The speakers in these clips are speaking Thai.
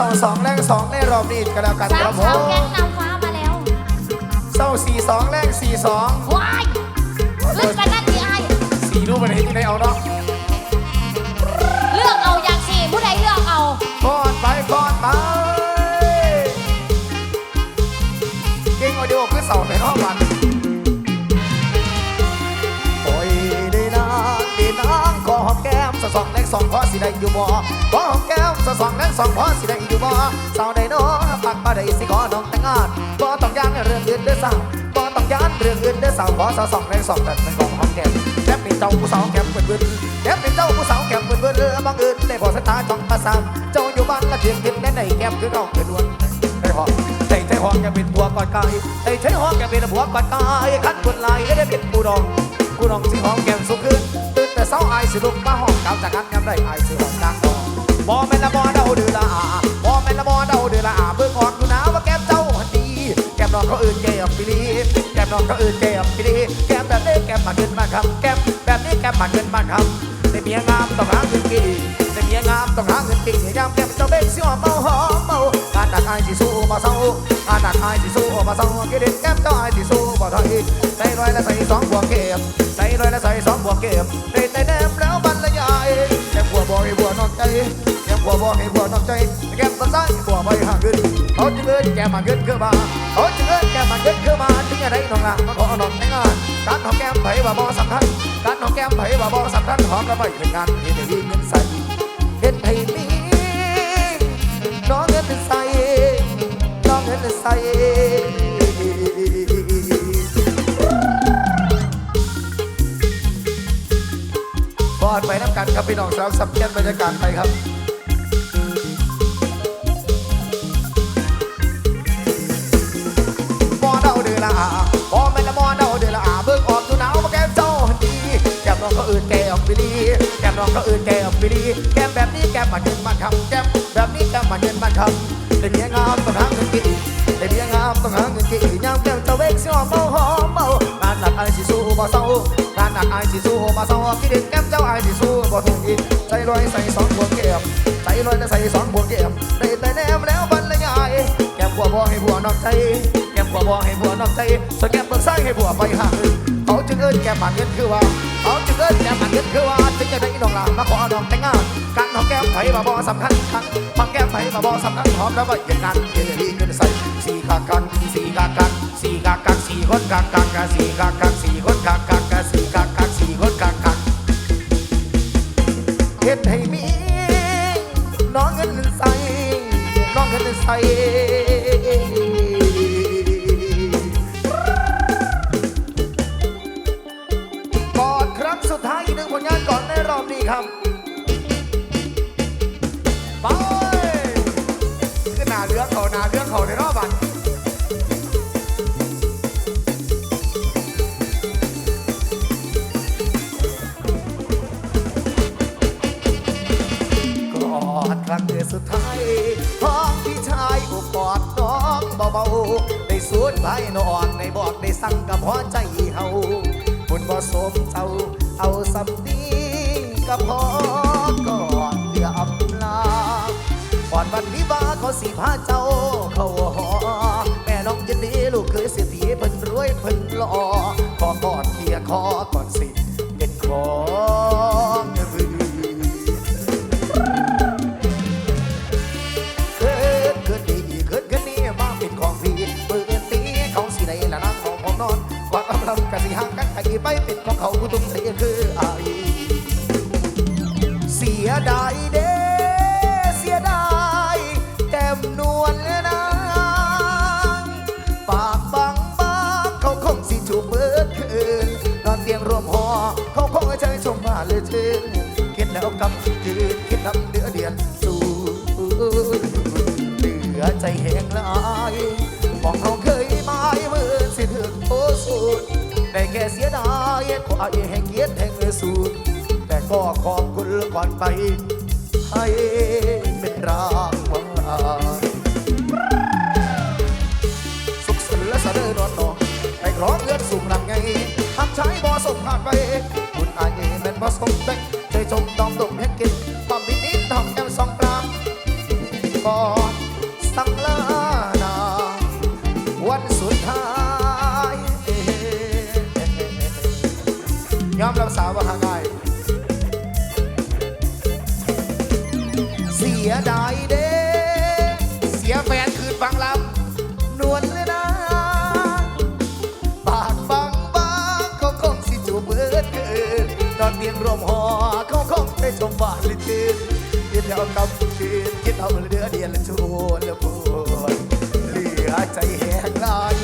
เสาสองแรงสองในรอบนี้ก็แล้วกันสาคมรับผสาวมแก๊งนางฟ้ามาแล้วเสาสี่สองแรงสี่สองว้ายเลือกกันนั่นที่ไอายสี่รูปมันเห็นที่ไหนเอาเนาะเลือกเอาอย่างสี่ผู้ใดเลือกเอา ก้อนไปก้อนไปเก่งเอาเดียวคือเสาในห้องมันโอ้ยดีนางดีนางขอหอมแก้มสะสองแรงสองพอสิได้อยู่บ่ขอหอมแก้ม สะสองแรงสองพอสิได้อยู่บ่สาวใดเนาะปักมาได้สิขอน้องแต่งงานบ่ต้องย้านเรื่องอื่นเด้อสาวบ่ต้องย้านเรื่องอื่นเด้อสาวขอสะสองแรงสองแต่เป็นของหอมแก้มแก้มเป็นเจ้าผู้สาวแก้มเปิดเบิ้ลแก้มเป็นเจ้าผู้สาวแก้มเปิดเบิ้ลบังเอิญได้พอสายตาจ้องประสานเจ้าอยู่บ้านละเพียงเห็นแน่ในแก้มคือเราเกิดวนไอ้หอมไอ้ไทยหอมแกเป็นผัวกอดกายไอ้ไทยหอมแกเป็นผัวกอดกายขันบนไหลได้เป็นปูดองปูดองสิหอมแก้มสุขขึ้นตื่นแต่เช้าอายสิลุกมาหอมกลับจากงานยามได้อายสิหอมดอง บ่แม่นละบ่เดาดือละอาบ่แม่นละบ่เดาดือละอาเบิ่งออกอยู่นะว่าแก้มเจ้าหันดีแก้มน้องเขาอื่นแก้มปีลีแก้มน้องเขาอื่นแก้มปีลีแก้มแบบนี้แก้มมาเงินมาคำแก้มแบบนี้แก้มมาเงินมาคำในเมียงามต้องหาเงินกี่ในเมียงามต้องหาเงินกี่ยามแก้มเจ้าเบ่งสิหอมเมาหอมเมาการหนักอายสิสู้มาเศร้าการหนักอายสิสู้มาเศร้ากิเลสแก้มเจ้าอายสิสู้บ่ถอยใส่ร้อยและใส่สองบวกเก็บใส่ร้อยและใส่สองบวกเก็บเต้นแนมแล้วบรรยายแก้มบัวบ่ให้บัวนอนใจ บัวบ่ให้บัวนอนใจแก้มตะไส้บัวไปหางเงินเขาจึงเอิ้นแก้มาเงินคือมาเขาจึงเอิ้นแก้มาเงินคือมาถึงจะได้น้องละมาขอน้องแต่งงานการหอมแก้มไผว่าบ่สำคัญการหอมแก้มไผว่าบ่สำคัญหอมก็ไม่เป็นงานเฮ็ดให้ดีเงินใสเฮ็ดให้มีน้องเงินใสน้องเงินใส่อดไปน้ำกันครับพี่น้องสาวสับเพียนบรรยากาศไปครับ น้องก็อื่นแก้มไปดีแก้มแบบนี้แก้มมันเงินมันคำแก้มแบบนี้แก้มมันเงินมันคำเป็นเมียงามต้องหาเงินกี่เป็นเมียงามต้องหาเงินกี่ยามแก้มเจ้าเวกสิหอมเมาหอมเมางานหนักไอายสิสู้บ่เศร้างานหนักไอายสิสู้บ่เศร้าคิดเด็ดแก้มเจ้าไอายสิสู้บ่ถึงอีใส่รอยใส่สองพวงแก้มใส่รอยและใส่สองพวงแก้มได้แต่แนมแล้วบรรยายแก้มบัวบ่ให้บัวนอกใจแก้มบัวบอให้บัวนอกใจสแก้มเบิกซ้ายให้บัวไปหางเขา จึงเอิ้นแก้มหมันเงินคือว่าเขาจึงเอิ้นแก้มหมันเงินคือว่าถึงจะได้น้องหลานมาขอน้องแต่งงานการหอมแก้มไผ่บาบอสำคัญคันหอมแก้มไผ่บาบอสำคัญหอมแล้วก็อย่างนั้นเย็นดีเงินใส่สี่กากันสี่กากันสี่กากันสี่คนกากันกาสี่กากันสี่คนกากันกาสี่กากันสี่คนกากันเฮ็ดให้มีน้องเงินใส่น้องเงินใส่ ในรอบนี้ครับไปขึ้นหนาเลือเขาหนาเลือเขาในรอบบันกอดครั้งเดียวสุดท้ายพ้องพี่ชายอุกอดน้องเบาๆ ได้สูดไผ่นอนในบอกได้สั่งกับพอใจเฮาาห์เขาสีพาเจ้า สะเดอนอนนอไปขอเงินสูงหนังไงทำใช้บอสมผ่านไป คุณอาเอเป็นบอสมเต็งเคจมดอมดุกมเฮกินความบินนิดทำแอมสองปรามบ่สังลานาวันสุดท้ายยอมรับสาวว่าหาง่ายเสียดาย คิดเอากำคืนคิดเอาเรือเดียนละชวนละปวดเหลือใจแหงลาย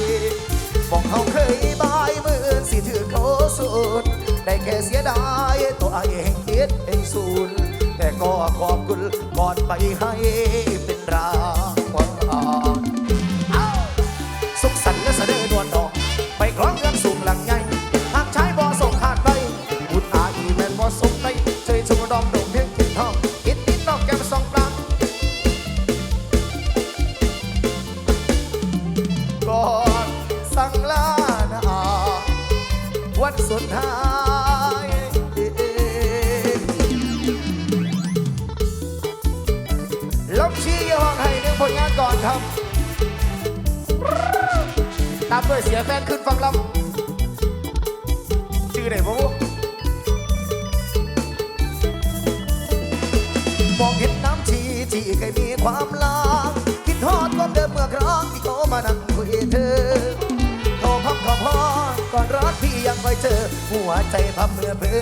บอกเขาเคยบายมือสิถือเขาสุดได้แค่เสียดายตัวเองคิดเองสูญแต่ก็ขอบคุณก่อนไปให้ เคยมีความลางคิดทอดความเดิมเมื่อครั้งที่เขามานั่งคุยเธอโทรพักขอพอก่อนรักพี่ยังไม่เจอ หัวใจพับเมื่อเพอ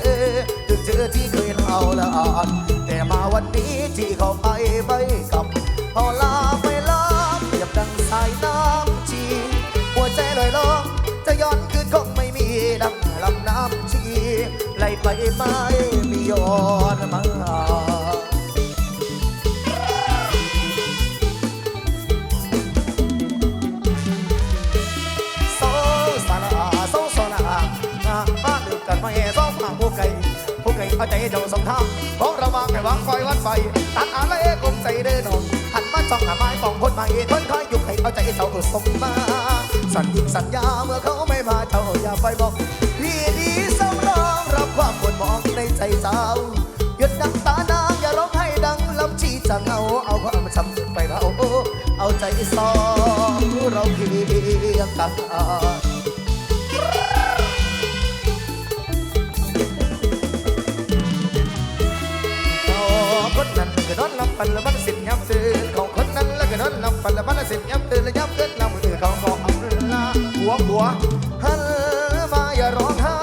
ถึงเจอที่เคยเล่าละอ่อนแต่มาวันนี้ที่เขาไปไม่กลับพอลาไม่ลาเปรียบดังสายน้ำชีหัวใจลอยลองจะย้อนคืนคงไม่มีดังลำน้ำชีไหลไปไม่มีย้อนมา เอาใจเจ้าสมทางของราวางให้วางคอยวันไฟตัดอะไรกลมใจเดินองหันมาจ้องหาไม้ปองพ้นมาเอทนคอยยุกให้เอาใจเจ้าสมมาสัญญิงสัญญาเมื่อเขาไม่มาเจ้าอย่าไปบอกพี่ดีสำรองรับความปวดมองในใจเจ้าหยุดดังตานางอย่าร้องให้ดังลำชีจะเงาเอาความช้ำไปเราเอาใจสองเราเพียงกัน เขาคนนั้นก็นอนหลับฝันแล้วมันสิ้นย้ำตื่นเขาคนนั้นแล้วก็นอนหลับฝันแล้วมันสิ้นย้ำตื่นแล้วย้ำเกิดล้วมือเขาบอกอัลลาหัวหัวหันมาอย่าร้องไห้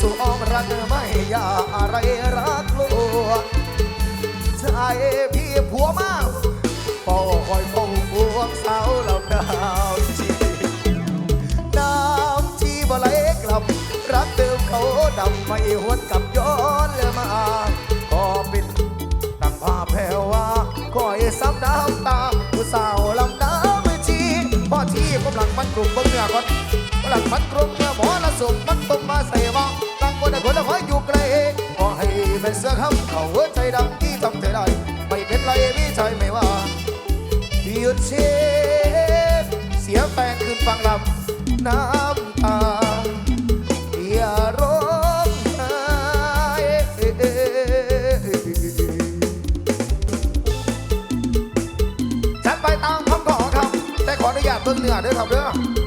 สู่อ้อมรักไม่อย่าอะไรรักลัวชายพี่ผัวมากเฝ้าคอยเฝ้าพวงสาวเหล่าดาวชีน้ำที่บ่ไหลกลับรักเดิมเขาดำไม่หวนกลับย้อนเลยมา ตั้าแผ่วว่าคอยซ้ำน้ำตาผู้สาวลำน้ำชีพ่อที่กำลังมันกลุ่มเบิ่งเนื้อก่อนกำลังมันกลุ่มเนื้อหมอละสมมันต้มมาใส่หมอตั้งคนละคนละคอยอยู่ไกลขอให้เป็นเสื้อคำเขาหัวใจดำที่ทำเธอได้ไม่เป็นไรพี่ชายไม่ว่าหยุดเช็ดเสียแฟนคืนฟังลำน้ำตา ขออนุญาตเบิ่งเนื้อด้วยครับเด้อ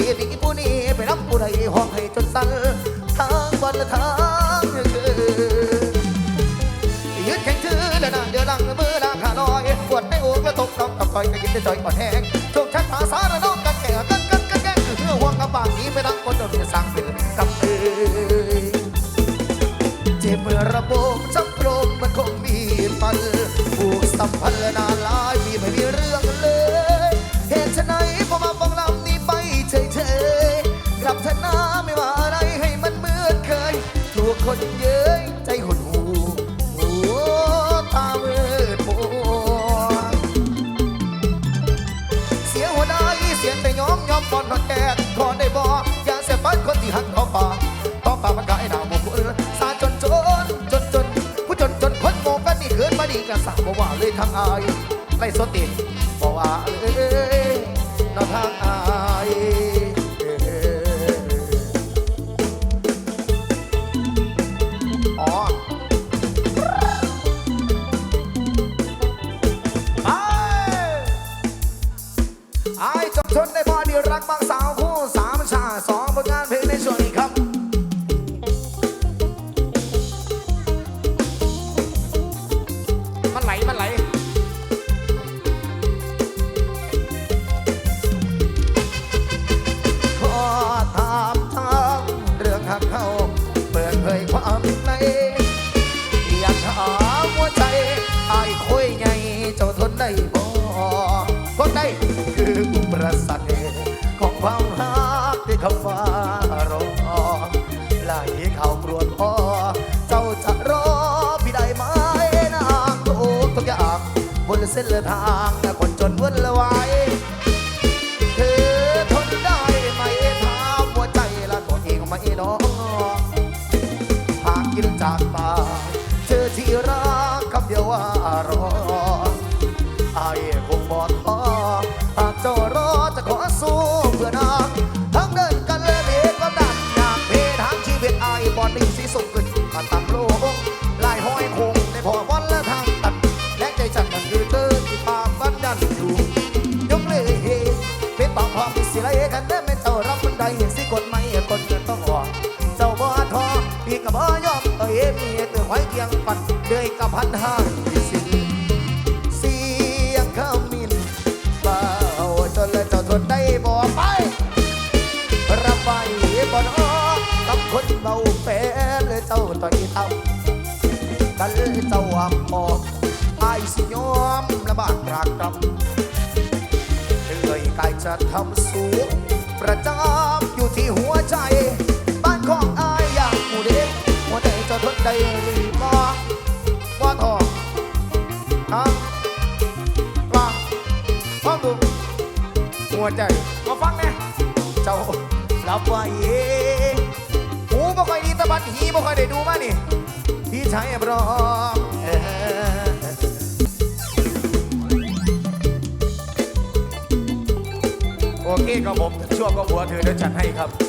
นให้ไก่ดีผู้นี้ไปรับผู้ใดห้องให้จนสั่นทางวันละทางเกินยืดแข็งถือและนาเดือดลังมือลาขาลอยปวดในอกและตกน้องกับต่อยก็ยินได้จ่อยก่อนแห้ง มันขายดาวบุกเออสาจนจนจนจนผู้จนจนคนโง่กันนี่เกินมาดีกันสาบอกว่าเลยทางอายไล่สติบอกว่าเอ้ยนอทาง บ มีเตือนไว้เคียงปัดเดือยกับพันห้าสิเสียงขมินเบาจนเลยเจ้าทนได้บ่ไปรับไปบ่นอกับคนเบาแฟนเลยเจ้าต่อยต่ำกันเลยเจ้าหักหอกไอ้สิยอมลำบากรากกำเหนื่อยกายจะทำสูงประจำอยู่ที่หัวใจ ได้หรือบ่บ่ทองฮะฟังฟังดูหัวใจมาฟังแน่เจ้ารับไว้หูบ่ค่อยดีตะบัดหีบ่ค่อยได้ดูมานี่พี่ชายพร้อมเอ้อโอเคครับผมช่วงก็บัวเธอเดี๋ยวจัดให้ครับ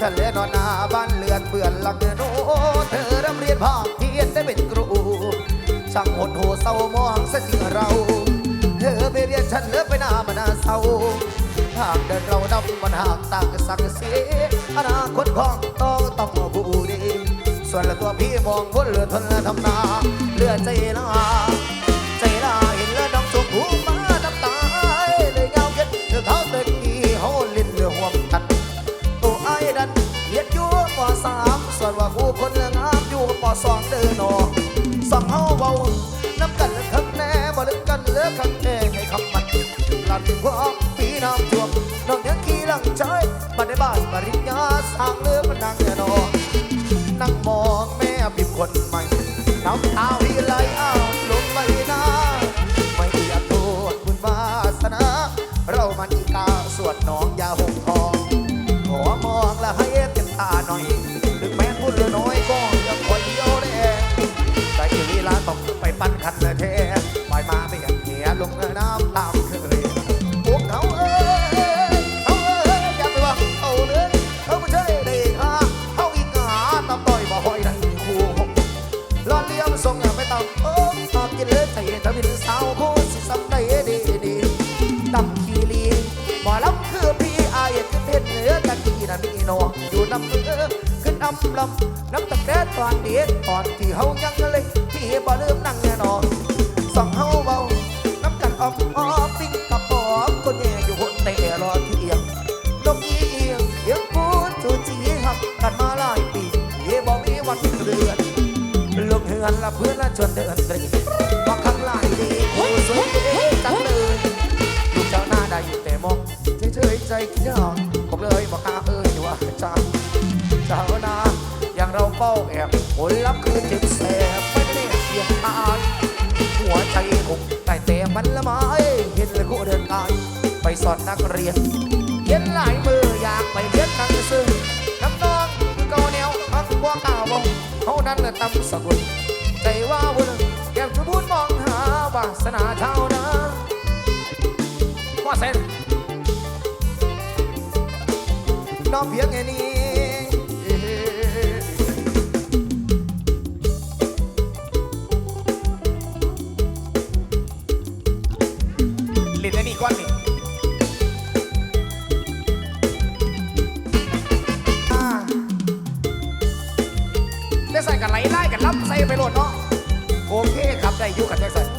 ฉันเลยนอนหน้าบ้านเลือนเปื่อนหลังโนเธอร่ำเรียนภาคเพียนได้เป็นครูช่างหดหูเศร้ามองซะจริงเรา เธอไปเรียนฉันเลิกไปหน้ามาหน้าเศร้าหากเดินเราดำมันหากต่างสักเสียอนาคตของต้องต้องผู้ดีส่วนละตัวพี่มองบนเรือทนและทำนาเรือใจลา ลันความปีน้ำท่วมน้องยังขี้หลังใจมาในบ้านปริญญาสร้างเรือมันดังแน่นอนนั่งมองแม่พิมพ์คนใหม่น้ำตาวิไหลอ้าวลงไปนาไม่อยากโทษคุณวาสนา เรามันอีกาสวดน้องยาหงทองขอมองและให้เป็นตาหน่อยถึงแม้พูดเหลือน้อยก็ยังคอยเดียวแน่แต่อีเวลาต้องไปปั้นคันเลยเทปล่อยมาไม่อยากเหียลงน้ำตาม ขึ้นอำลำน้ำตะแกรตอนเด็กตอนที่เฮายังเลยพี่บ่ลืมนั่งแน่นอนสองเฮาเบาน้ำกันออมออมปิ้งกับปอมคนแย่อยู่คนเตะรอที่เอียงนกอีเอียงเอียงพูดจูจีหักกันมาหลายปีเย่บอมีวันเดือนลงเฮือนละเพื่อนละชวนเดินตรีว่าข้างหลายดีผู้สวยเอ๋จังเลยลูกเจ้าหน้าได้แต่มองเฉยๆใจคิดยากผมเลยบอกกาเอ่ยว่าจ้า เจ้าหน้าอย่างเราเฝ้าแอบผลลัพธ์คือเจ็บแสบไม่ได้เสียงอายหัวใจคงได้แต่มสอนนักเรียนเรียนหลายมืออยากไปเรียนหนังสือน้ำนองคือเก่าแนวพักบ่กล้าวงเขานั้นน่ะตำสกุลใจว่าวุ่นแก้มชุบุญมองหาวาสนาเท่านั้นว่าเส้นน้องเพียงแค่นี้ ได้ใส่กันไหลไล่กันล้ำใส่ไปโหลดเนาะโอเคครับได้อยุกันจังสัน